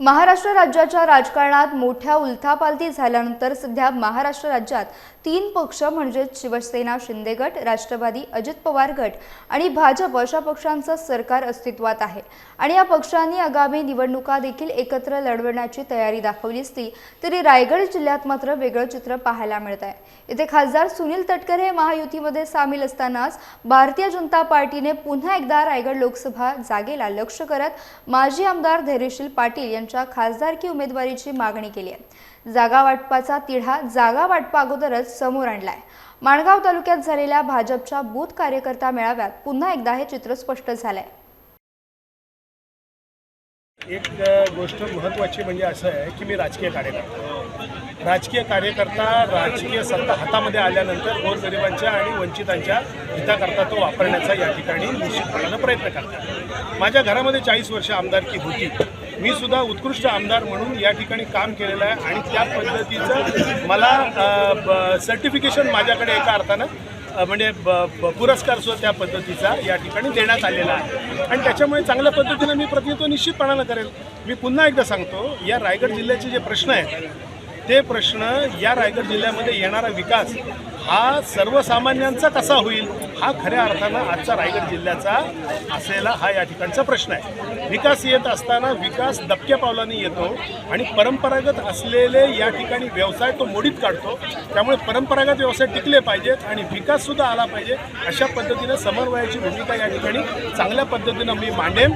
महाराष्ट्र राज्याच्या राजकारणात मोठ्या उलथापालथी झाल्यानंतर सध्या महाराष्ट्र राज्यात तीन पक्ष म्हणजेच शिवसेना शिंदे गट राष्ट्रवादी अजित पवार गट आणि भाजप अशा पक्षांचं सरकार अस्तित्वात आहे. आणि या पक्षांनी आगामी निवडणुका देखील एकत्र लढवण्याची तयारी दाखवली असली तरी रायगड जिल्ह्यात मात्र वेगळं चित्र पाहायला मिळत आहे. इथे खासदार सुनील तटकरे हे महायुतीमध्ये सामील असतानाच भारतीय जनता पार्टीने पुन्हा एकदा रायगड लोकसभा जागेला लक्ष करत माजी आमदार धैर्यशील पाटील यांच्या खासदारकी उमेदवारीची मागणी केली आहे. जागा वाटपाचा तिढा जागा वाटपा अगोदरच समोर आणलाय. माणगाव तालुक्यात झालेल्या भाजपच्या बूथ कार्यकर्ता मेळाव्यात पुन्हा एकदा हे चित्र स्पष्ट झालंय. एक गोष्ट महत्त्वाची म्हणजे असं आहे की मी राजकीय कार्यकर्ता. राजकीय कार्यकर्ता राजकीय सत्ता हातामध्ये आल्यानंतर गोरगरिबांच्या आणि वंचितांच्या हिताकरता तो वापरण्याचा या ठिकाणी निश्चितपणानं प्रयत्न करतात. माझ्या घरामध्ये चाळीस वर्ष आमदारकी होती. मी सुद्धा उत्कृष्ट आमदार म्हणून या ठिकाणी काम केलेलं आहे आणि त्या पद्धतीचं मला सर्टिफिकेशन माझ्याकडे एका अर्थानं म्हणजे ब- ब- पुरस्कार सुद्धा त्या पद्धतीचा या ठिकाणी देण्यात आलेला आहे. आणि त्याच्यामुळे चांगल्या पद्धतीनं मी प्रतिनिधित्व निश्चितपणानं करेल. मी पुन्हा एकदा सांगतो या रायगड जिल्ह्याचे जे प्रश्न आहेत ते प्रश्न या रायगड जिल्ह्यामध्ये येणारा विकास हा सर्वसामान्यांचा कसा होईल हा खऱ्या अर्थानं आजचा रायगड जिल्ह्याचा असलेला हा या ठिकाणचा प्रश्न आहे विकास येत असताना विकास दबक्या पावलाने येतो आणि परंपरागत असलेले या ठिकाणी व्यवसाय तो मोडीत काढतो त्यामुळे परंपरागत व्यवसाय टिकले पाहिजेत आणि विकाससुद्धा आला पाहिजे अशा पद्धतीनं समन्वयाची भूमिका या ठिकाणी चांगल्या पद्धतीनं मी मांडेन